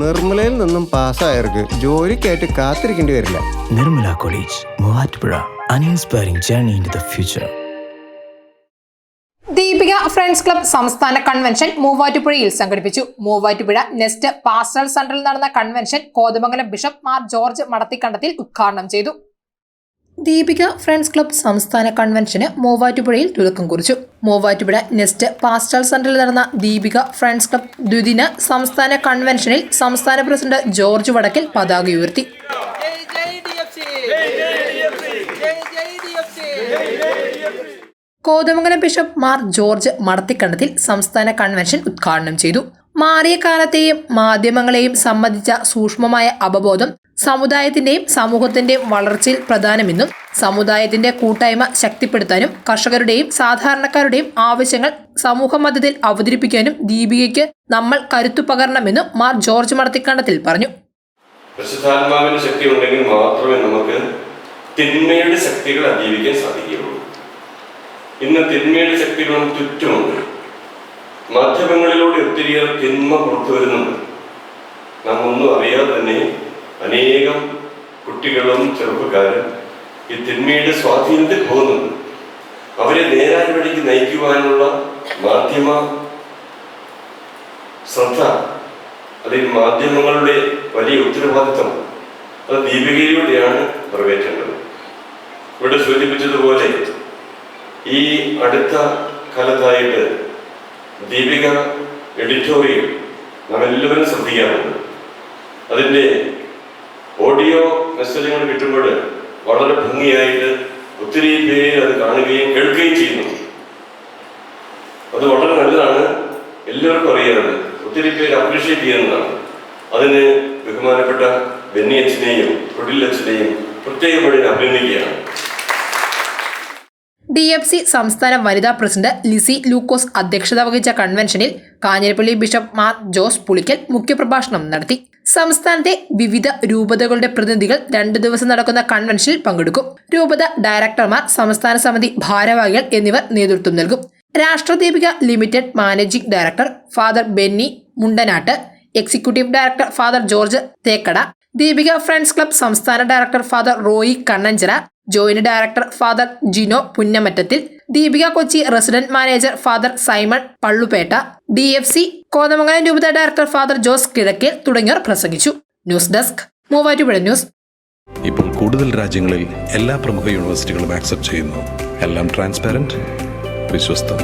നിർമ്മലയിൽ നിന്നും പാസ്സായവർക്ക് ജോലിക്കായിട്ട് കാത്തിരിക്കേണ്ടി വരില്ല. Nirmala college Muvattupuzha. An inspiring journey in the future Deepika friends club സംസ്ഥാന കൺവെൻഷൻ മൂവാറ്റുപുഴയിൽ സംഘടിപ്പിച്ചു. മൂവാറ്റുപുഴ നെസ്റ്റ് പാസ്റ്റൽ സെന്ററിൽ നടന്ന convention Kothamangalam bishop Mar George Madathikandathil ഉദ്ഘാടനം ചെയ്തു. ദീപിക ഫ്രണ്ട്സ് ക്ലബ് സംസ്ഥാന കൺവെൻഷന് മൂവാറ്റുപുഴയിൽ തുടക്കം കുറിച്ചു. മൂവാറ്റുപുഴ നെസ്റ്റ് പാസ്റ്റൽ സെന്ററിൽ നടന്ന ദീപിക ഫ്രണ്ട്സ് ക്ലബ് ദ്വിദിന സംസ്ഥാന കൺവെൻഷനിൽ സംസ്ഥാന പ്രസിഡന്റ് ജോർജ് വടക്കിൽ പതാക ഉയർത്തി. കോതമംഗലം ബിഷപ്പ് മാർ ജോർജ് മടത്തിക്കണ്ടത്തിൽ സംസ്ഥാന കൺവെൻഷൻ ഉദ്ഘാടനം ചെയ്തു. മാറിയ കാലത്തെയും മാധ്യമങ്ങളെയും സംബന്ധിച്ച സൂക്ഷ്മമായ അവബോധം സമുദായത്തിന്റെയും സമൂഹത്തിന്റെയും വളർച്ചയിൽ പ്രധാനമെന്നും സമുദായത്തിന്റെ കൂട്ടായ്മ ശക്തിപ്പെടുത്താനും കർഷകരുടെയും സാധാരണക്കാരുടെയും ആവശ്യങ്ങൾ സമൂഹ മധ്യത്തിൽ അവതരിപ്പിക്കാനും ദീപികയ്ക്ക് നമ്മൾ കരുത്തു പകരണമെന്നും മാർ ജോർജ് മടത്തിക്കണ്ടത്തിൽ പറഞ്ഞു. ശക്തി ഉണ്ടെങ്കിൽ മാത്രമേ നമുക്ക് തിന്മയുടെ ശക്തികൾ അതിജീവിക്കാൻ സാധിക്കുകയുള്ളൂ. ഇന്ന് തിന്മയുടെ ശക്തികൾ ചുറ്റുമുണ്ട്. മാധ്യമങ്ങളിലൂടെ ഒത്തിരിയേറെ തിന്മ പുറത്തു വരുന്നുണ്ട് നാം ഒന്നും അറിയാതെ തന്നെ അനേകം കുട്ടികളും ചെറുപ്പക്കാരും ഈ തിന്മയുടെ സ്വാധീനത്തിൽ പോകുന്നുണ്ട്. അവരെ നേരായ വഴിക്ക് നയിക്കുവാനുള്ള മാധ്യമ ശ്രദ്ധ അല്ലെങ്കിൽ മാധ്യമങ്ങളുടെ വലിയ ഉത്തരവാദിത്വം അത് ദീപികയിലൂടെയാണ് നിറവേറ്റേണ്ടത്. ഇവിടെ സൂചിപ്പിച്ചതുപോലെ ഈ അടുത്ത കാലത്തായിട്ട് ദീപിക എഡിറ്റോറിയൽ നാം എല്ലാവരും ശ്രദ്ധിക്കാറുണ്ട്. അതിന്റെ ഓഡിയോ മെസ്സേജുകൾ കിട്ടുമ്പോൾ വളരെ ഭംഗിയായിട്ട് ഒത്തിരി പേര് അത് കാണുകയും കേൾക്കുകയും ചെയ്യുന്നു. അത് വളരെ നല്ലതാണ്. എല്ലാവർക്കും അറിയാറുണ്ട് ഒത്തിരി പേര് അപ്രീഷിയേറ്റ് ചെയ്യുന്നതാണ്. അതിന് ബഹുമാനപ്പെട്ട ബെന്നി അച്ഛനെയും തൊഴിലച്ഛനെയും ഞാൻ അഭിനന്ദിക്കുകയാണ്. ഡി എഫ് സി സംസ്ഥാന വനിതാ പ്രസിഡന്റ് ലിസി ലൂക്കോസ് അധ്യക്ഷത വഹിച്ച കൺവെൻഷനിൽ കാഞ്ഞിരപ്പള്ളി ബിഷപ്പ് മാർ ജോസ് പുളിക്കൽ മുഖ്യപ്രഭാഷണം നടത്തി. സംസ്ഥാനത്തെ വിവിധ രൂപതകളുടെ പ്രതിനിധികൾ രണ്ടു ദിവസം നടക്കുന്ന കൺവെൻഷനിൽ പങ്കെടുക്കും. രൂപത ഡയറക്ടർമാർ സംസ്ഥാന സമിതി ഭാരവാഹികൾ എന്നിവർ നേതൃത്വം നൽകും. Rashtradeepika limited managing director father Benny Mundanatt executive director father George Thekkada Deepika friends club സംസ്ഥാന director father Roy Kannanchira joint director father Jino Punnamattathil Deepika Kochi resident manager father Simon Pallupetta D F C Kothamangalam രൂപത director father Jose Kizhakkel തുടങ്ങിയവർ പ്രസംഗിച്ചു. News desk Muvattupuzha news. ഇപ്പോൾ കൂടുതൽ രാജ്യങ്ങളിൽ എല്ലാ പ്രമുഖ യൂണിവേഴ്സിറ്റികളും accept ചെയ്യുന്നു. എല്ലാം ട്രാൻസ്പാരന്റ് വിശ്വസ്തം.